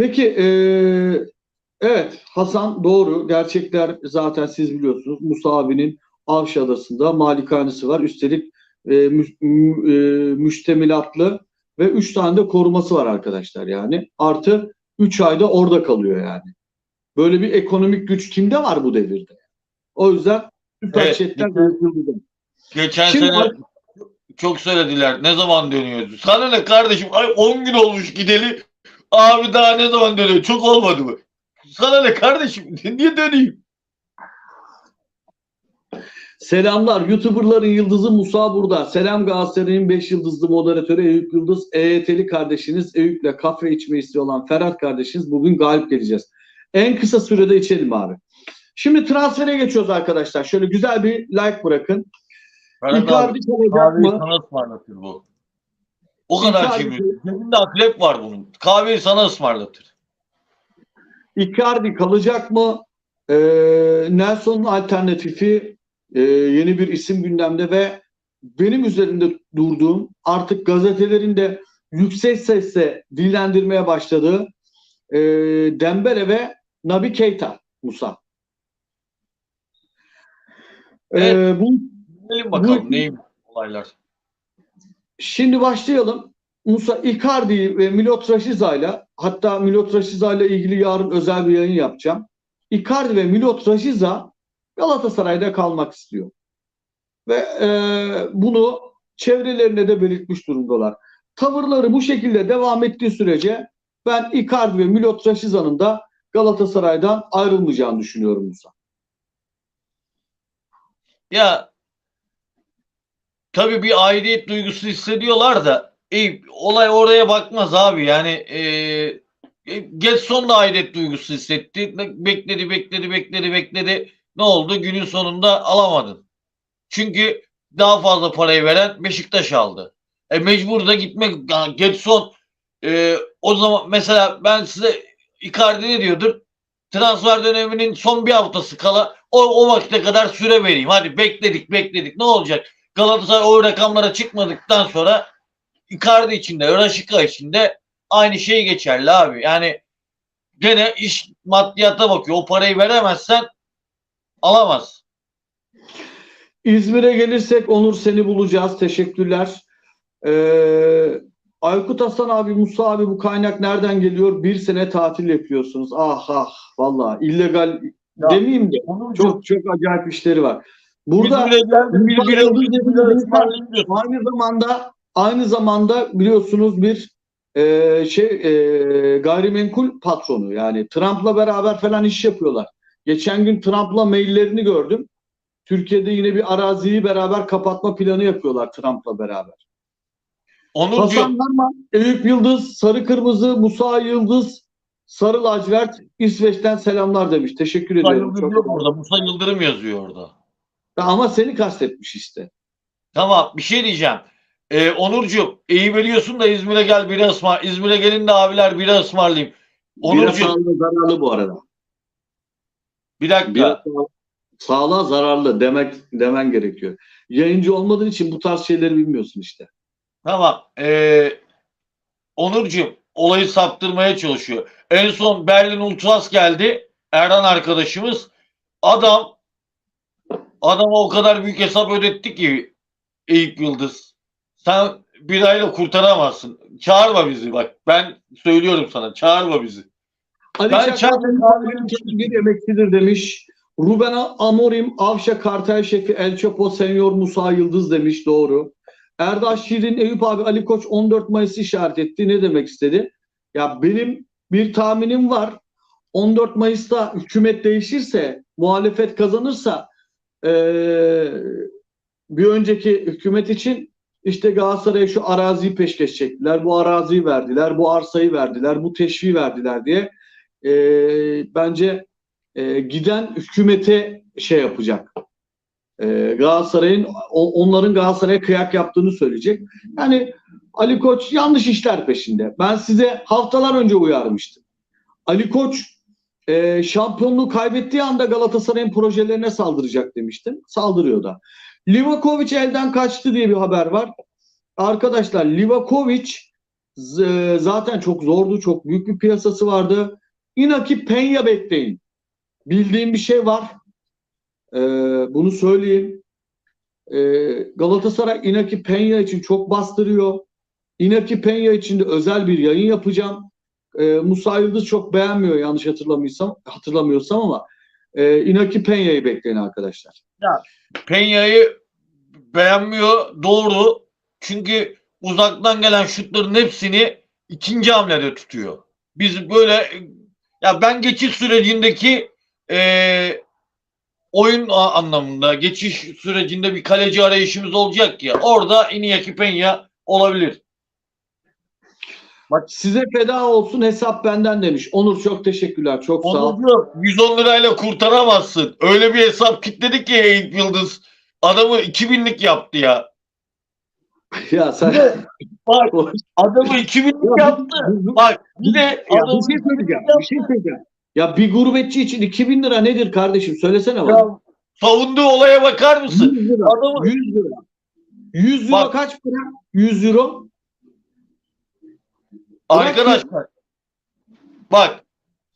Peki e, evet Hasan doğru. Gerçekler zaten siz biliyorsunuz. Musa abinin Avşa Adası'nda malikanesi var. Üstelik e, mü, mü- e, müştemilatlı ve 3 tane de koruması var arkadaşlar yani. Artı 3 ayda orada kalıyor yani. Böyle bir ekonomik güç kimde var bu devirde? O yüzden süper Evet. yıldırdı. Geçen Şimdi sene çok söylediler. Ne zaman dönüyoruz? Sana ne kardeşim? Ay 10 gün olmuş gideli. Abi daha ne zaman dönüyor? Çok olmadı mı? Sana ne kardeşim? Niye döneyim? Selamlar. YouTuber'ların yıldızı Musa burada. Selam Galatasaray'ın 5 yıldızlı moderatörü Eyüp Yıldız. EYT'li kardeşiniz Eyüp'le kafe içme isteği olan Ferhat kardeşiniz. Bugün galip geleceğiz. En kısa sürede içelim abi. Şimdi transfere geçiyoruz arkadaşlar. Şöyle güzel bir like bırakın. Ferhat Icardi abi kalacak mı? sana bu. O kadar Icardi- cimri. Cebinde akrep var bunun. Kahveyi sana ısmarlatır. Icardi kalacak mı? Ee, Nelson'un alternatifi e, yeni bir isim gündemde ve benim üzerinde durduğum artık gazetelerin de yüksek sesle dillendirmeye başladığı e, Dembele ve Nabi Keita Musa. Ee, Evet. bu bakalım Bu- neymiş olaylar. Şimdi başlayalım. Musa Icardi ve Milot Raşiza'yla hatta Milot Raşiza'yla ilgili yarın özel bir yayın yapacağım. Icardi ve Milot Raşiza Galatasaray'da kalmak istiyor. Ve e, bunu çevrelerine de belirtmiş durumdalar. Tavırları bu şekilde devam ettiği sürece ben Icardi ve Milot Raşiza'nın da Galatasaray'dan ayrılmayacağını düşünüyorum Musa. Ya tabii bir aidiyet duygusu hissediyorlar da e, olay oraya bakmaz abi. Yani e, e, Getson da aidiyet duygusu hissetti. Bekledi, bekledi, bekledi, bekledi. Ne oldu? Günün sonunda alamadın. Çünkü daha fazla parayı veren Beşiktaş aldı. E mecbur da gitmek. Getson e, o zaman mesela ben size Icardi ne diyordur? Transfer döneminin son bir haftası kala o, o vakite kadar süre vereyim. Hadi bekledik bekledik ne olacak? Galatasaray o rakamlara çıkmadıktan sonra Icardi için de Raşika için de aynı şey geçerli abi. Yani gene iş maddiyata bakıyor. O parayı veremezsen alamaz. İzmir'e gelirsek Onur seni bulacağız. Teşekkürler. Ee, Aykut Hasan abi, Musa abi bu kaynak nereden geliyor? Bir sene tatil yapıyorsunuz. Ah ah valla illegal Ya, demeyeyim de Onun çok çok acayip işleri var. Burada aynı zamanda aynı zamanda biliyorsunuz bir e, şey e, gayrimenkul patronu yani Trump'la beraber falan iş yapıyorlar. Geçen gün Trump'la maillerini gördüm. Türkiye'de yine bir araziyi beraber kapatma planı yapıyorlar Trump'la beraber. Onurcuğum Hasan Narman, Eyüp Yıldız, Sarı Kırmızı, Musa Yıldız, Sarı Lacivert, İsveç'ten selamlar demiş. Teşekkür Musa ediyorum. Yıldırım orada. Musa Yıldırım yazıyor orada. Ama seni kastetmiş işte. Tamam bir şey diyeceğim. Ee, Onurcuğum iyi biliyorsun da İzmir'e gel bira ısmar. İzmir'e gelin de abiler bira ısmarlayayım. Biraz Onurcuğum sağlığa zararlı bu arada. bir dakika. Biraz sağ- sağlığa zararlı demek demen gerekiyor. Yayıncı olmadığın için bu tarz şeyleri bilmiyorsun işte. Tamam. Ee, Onurcuğum olayı saptırmaya çalışıyor. En son Berlin Ultras geldi. Erhan arkadaşımız. Adam adama o kadar büyük hesap ödetti ki Eyüp Yıldız. Sen bir ayla kurtaramazsın. Çağırma bizi bak. Ben söylüyorum sana. Çağırma bizi. Ali Ben kahvenin bir emeklidir demiş. Ruben Amorim, Avşa Kartel Şefi El Chapo Senior Musa Yıldız demiş. Doğru. Erdaş Şirin, Eyüp abi Ali Koç 14 Mayıs'ı işaret etti. Ne demek istedi? Ya benim bir tahminim var. 14 Mayıs'ta hükümet değişirse, muhalefet kazanırsa eee, bir önceki hükümet için işte Galatasaray'a şu araziyi peşkeş çektiler. Bu araziyi verdiler, bu arsayı verdiler, bu teşviği verdiler diye e, bence e, giden hükümete şey yapacak. E, Galatasaray'ın onların Galatasaray'a kıyak yaptığını söyleyecek. Yani Ali Koç yanlış işler peşinde. Ben size haftalar önce uyarmıştım. Ali Koç e, şampiyonluğu kaybettiği anda Galatasaray'ın projelerine saldıracak demiştim. Saldırıyor da. Livakovic elden kaçtı diye bir haber var. Arkadaşlar Livakovic zaten çok zordu. Çok büyük bir piyasası vardı. Inaki Penya bekleyin. Bildiğim bir şey var. Ee, bunu söyleyeyim. Ee, Galatasaray Inaki Penya için çok bastırıyor. Inaki Penya için de özel bir yayın yapacağım. Ee, Musa Yıldız çok beğenmiyor yanlış hatırlamıyorsam, hatırlamıyorsam ama e, Inaki Penya'yı bekleyin arkadaşlar. Penya'yı beğenmiyor. Doğru. Çünkü uzaktan gelen şutların hepsini ikinci hamlede tutuyor. Biz böyle ya ben geçiş sürecindeki eee, oyun anlamında geçiş sürecinde bir kaleci arayışımız olacak ya orada Iñaki Peña olabilir. Size feda olsun hesap benden demiş. Onur çok teşekkürler. Çok sağ ol. Onurcuğum 110 lirayla kurtaramazsın. Öyle bir hesap kitledik ki Eyüp Yıldız. Adamı 2000'lik yaptı ya. ya sen Bak adamı 2000'lik yaptı. Bak bir de Ya adamı bir şey söyleyeceğim. Bir şey söyleyeceğim. Ya bir gurbetçi için 2000 lira nedir kardeşim? Söylesene bana. Ya, savunduğu olaya bakar mısın? 100 lira. Adamı 100 lira. 100 euro Bak. kaç para? 100 euro. Arkadaşlar bak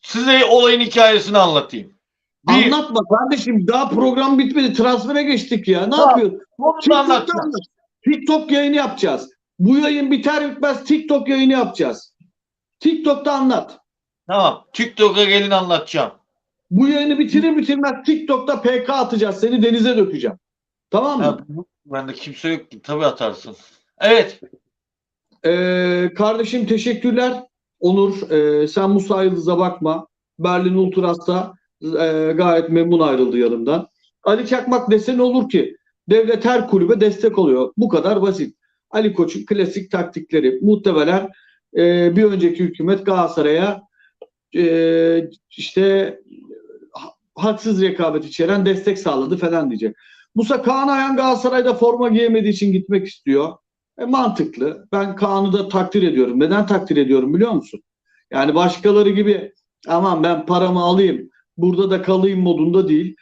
size olayın hikayesini anlatayım. Bir, Anlatma kardeşim. Daha program bitmedi. Transfere geçtik ya. Ne Tamam. yapıyorsun? bunu da TikTok'ta anlatacağım. anlat. TikTok yayını yapacağız. Bu yayın biter bitmez TikTok yayını yapacağız. TikTok'ta anlat. Tamam. TikTok'a gelin anlatacağım. Bu yayını bitirir bitirmez TikTok'ta PK atacağız. Seni denize dökeceğim. Tamam mı? Ha, bu- bende kimse yok ki. Tabii atarsın. Evet. Ee, kardeşim teşekkürler. Onur e, sen Musa Yıldız'a bakma. Berlin Ultras'ta e, gayet memnun ayrıldı yanımdan. Ali Çakmak desen olur ki devlet her kulübe destek oluyor. Bu kadar basit. Ali Koç'un klasik taktikleri. Muhtemelen e, bir önceki hükümet Galatasaray'a e, işte ha- haksız rekabet içeren destek sağladı falan diyecek. Musa Kaan Ayhan Galatasaray'da forma giyemediği için gitmek istiyor. E, mantıklı. Ben Kaan'ı da takdir ediyorum. Neden takdir ediyorum biliyor musun? Yani başkaları gibi aman ben paramı alayım burada da kalayım modunda değil.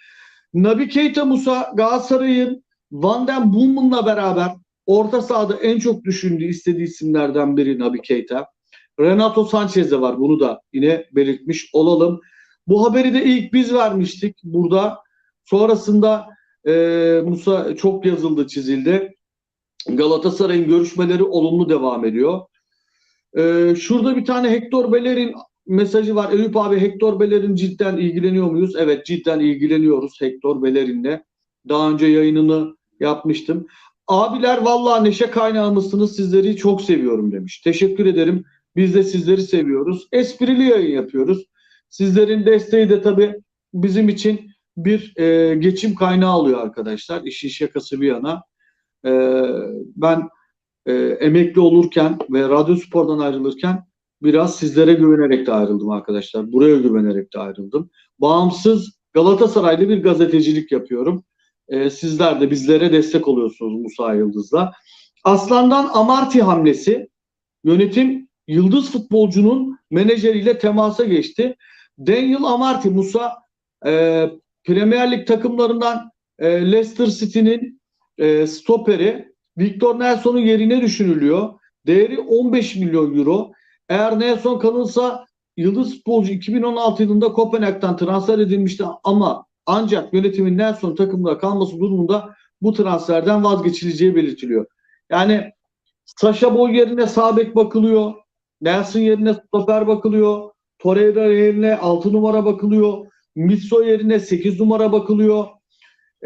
Nabi Keita Musa Galatasaray'ın Van den Boemen'la beraber orta sahada en çok düşündüğü istediği isimlerden biri Nabi Keita. Renato Sanchez de var. Bunu da yine belirtmiş olalım. Bu haberi de ilk biz vermiştik burada. Sonrasında e, Musa çok yazıldı çizildi. Galatasaray'ın görüşmeleri olumlu devam ediyor. Ee, şurada bir tane Hector Bellerin mesajı var. Eyüp abi Hector Bellerin cidden ilgileniyor muyuz? Evet cidden ilgileniyoruz Hector Bellerin'le. Daha önce yayınını yapmıştım. Abiler vallahi neşe kaynağımızsınız. Sizleri çok seviyorum demiş. Teşekkür ederim. Biz de sizleri seviyoruz. Esprili yayın yapıyoruz. Sizlerin desteği de tabii bizim için bir e, geçim kaynağı oluyor arkadaşlar. İşin şakası bir yana. Ee, ben e, emekli olurken ve radyo spordan ayrılırken biraz sizlere güvenerek de ayrıldım arkadaşlar. Buraya güvenerek de ayrıldım. Bağımsız Galatasaraylı bir gazetecilik yapıyorum. Ee, sizler de bizlere destek oluyorsunuz Musa Yıldız'la. Aslan'dan Amarty hamlesi yönetim Yıldız futbolcunun menajeriyle temasa geçti. Daniel Amarty Musa e, Premier Lig takımlarından e, Leicester City'nin e, stoperi Victor Nelson'un yerine düşünülüyor. Değeri 15 milyon euro. Eğer Nelson kalırsa Yıldız futbolcu 2016 yılında Kopenhag'dan transfer edilmişti ama ancak yönetimin Nelson takımda kalması durumunda bu transferden vazgeçileceği belirtiliyor. Yani Sasha Boy yerine sağ bek bakılıyor. Nelson yerine stoper bakılıyor. Torreira yerine 6 numara bakılıyor. Mitso yerine 8 numara bakılıyor.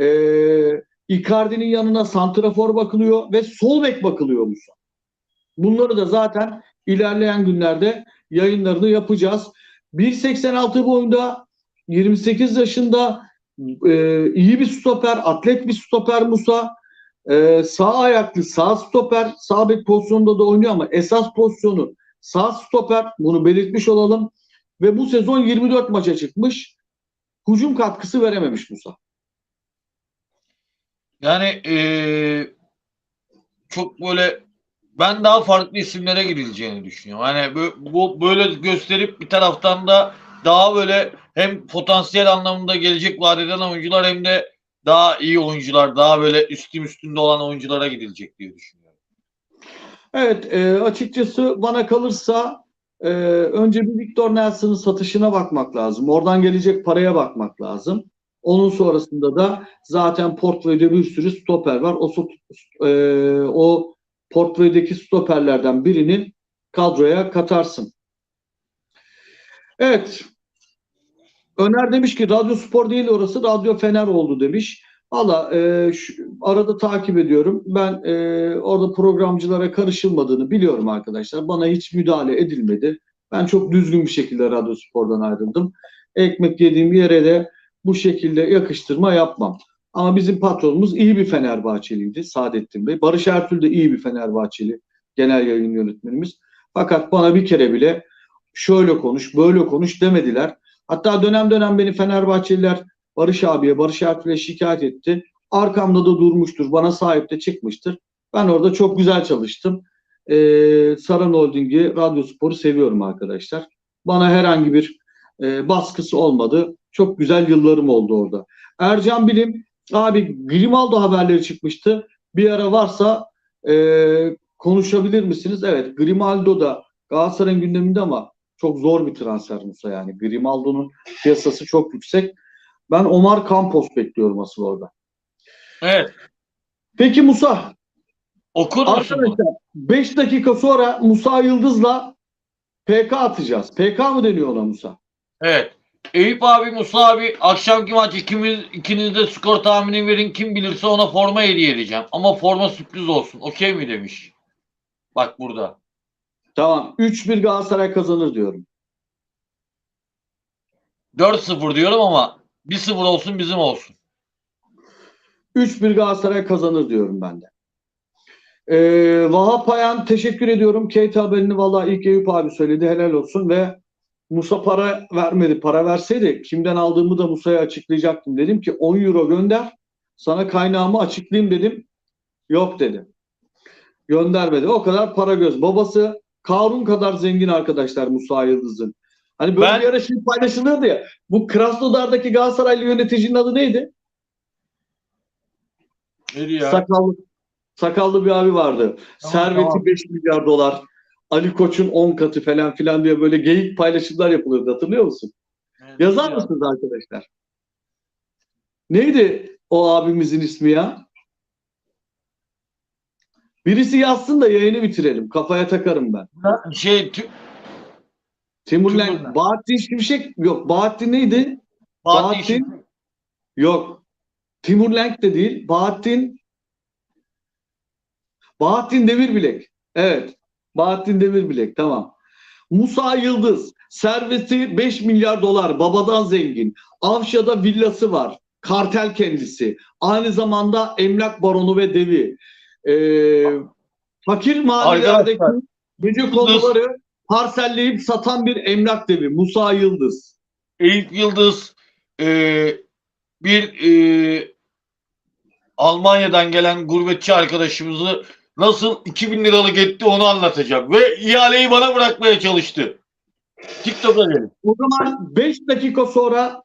Ee, Icardi'nin yanına santrafor bakılıyor ve sol bek bakılıyor Musa. Bunları da zaten ilerleyen günlerde yayınlarını yapacağız. 1.86 boyunda 28 yaşında e, iyi bir stoper, atlet bir stoper Musa. E, sağ ayaklı, sağ stoper, sağ bek pozisyonunda da oynuyor ama esas pozisyonu sağ stoper. Bunu belirtmiş olalım. Ve bu sezon 24 maça çıkmış. Hücum katkısı verememiş Musa. Yani eee, çok böyle ben daha farklı isimlere gidileceğini düşünüyorum. Hani bu, böyle gösterip bir taraftan da daha böyle hem potansiyel anlamında gelecek vaat eden oyuncular hem de daha iyi oyuncular, daha böyle üstüm üstünde olan oyunculara gidilecek diye düşünüyorum. Evet, e, açıkçası bana kalırsa e, önce bir Victor Nelson'ın satışına bakmak lazım. Oradan gelecek paraya bakmak lazım. Onun sonrasında da zaten portföyde bir sürü stoper var. O, e, o portföydeki stoperlerden birini kadroya katarsın. Evet. Öner demiş ki Radyo Spor değil orası Radyo Fener oldu demiş. Valla e, arada takip ediyorum. Ben e, orada programcılara karışılmadığını biliyorum arkadaşlar. Bana hiç müdahale edilmedi. Ben çok düzgün bir şekilde Radyo Spor'dan ayrıldım. Ekmek yediğim yere de bu şekilde yakıştırma yapmam. Ama bizim patronumuz iyi bir Fenerbahçeliydi Saadettin Bey. Barış Ertül de iyi bir Fenerbahçeli genel yayın yönetmenimiz. Fakat bana bir kere bile şöyle konuş, böyle konuş demediler. Hatta dönem dönem beni Fenerbahçeliler Barış abiye, Barış Ertül'e şikayet etti. Arkamda da durmuştur, bana sahip de çıkmıştır. Ben orada çok güzel çalıştım. Ee, Saran Holding'i, Radyo Spor'u seviyorum arkadaşlar. Bana herhangi bir e, baskısı olmadı. Çok güzel yıllarım oldu orada. Ercan Bilim, abi Grimaldo haberleri çıkmıştı. Bir ara varsa e, konuşabilir misiniz? Evet, Grimaldo da Galatasaray'ın gündeminde ama çok zor bir transfer Musa yani. Grimaldo'nun piyasası çok yüksek. Ben Omar Campos bekliyorum asıl orada. Evet. Peki Musa, Okur arkadaşlar 5 dakika sonra Musa Yıldız'la PK atacağız. PK mı deniyor ona Musa? Evet. Eyüp abi, Musa abi akşamki maç ikimiz ikiniz de skor tahmini verin. Kim bilirse ona forma hediye edeceğim. Ama forma sürpriz olsun. Okey mi demiş. Bak burada. Tamam. 3-1 Galatasaray kazanır diyorum. 4-0 diyorum ama 1-0 olsun bizim olsun. 3-1 Galatasaray kazanır diyorum ben de. Ee, Vahap Ayan teşekkür ediyorum. Kate haberini valla ilk Eyüp abi söyledi. Helal olsun ve Musa para vermedi. Para verseydi kimden aldığımı da Musa'ya açıklayacaktım. Dedim ki 10 euro gönder. Sana kaynağımı açıklayayım dedim. Yok dedi. Göndermedi. O kadar para göz. Babası Karun kadar zengin arkadaşlar Musa Yıldız'ın. Hani böyle Ben- bir ara şey paylaşılırdı ya. Bu Krasnodar'daki Galatasaraylı yöneticinin adı neydi? Ne diyor? Sakallı, sakallı bir abi vardı. Tamam, Serveti tamam. 5 milyar dolar. Ali Koç'un 10 katı falan filan diye böyle geyik paylaşımlar yapılıyordu. Hatırlıyor musun? Evet, Yazar ya. mısınız arkadaşlar? Neydi o abimizin ismi ya? Birisi yazsın da yayını bitirelim. Kafaya takarım ben. Şey tü- Timur Timur Lenk. Lenk. Bahattin Şimşek. Yok. Bahattin neydi? Bahattin- Şükrü. Yok. Timur Lenk de değil. Bahattin Bahattin Demirbilek. Evet. Bahattin Demirbilek. Tamam. Musa Yıldız. Serveti 5 milyar dolar. Babadan zengin. Avşa'da villası var. Kartel kendisi. Aynı zamanda emlak baronu ve devi. Ee, fakir mahallelerdeki gece konuları parselleyip satan bir emlak devi. Musa Yıldız. Eyüp Yıldız e, bir e, Almanya'dan gelen gurbetçi arkadaşımızı nasıl 2000 liralık etti onu anlatacak. Ve ihaleyi bana bırakmaya çalıştı. TikTok'a gelin. O zaman 5 dakika sonra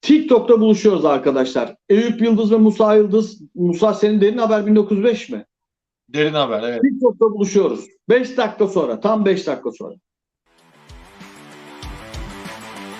TikTok'ta buluşuyoruz arkadaşlar. Eyüp Yıldız ve Musa Yıldız. Musa senin derin haber 1905 mi? Derin haber evet. TikTok'ta buluşuyoruz. 5 dakika sonra. Tam 5 dakika sonra.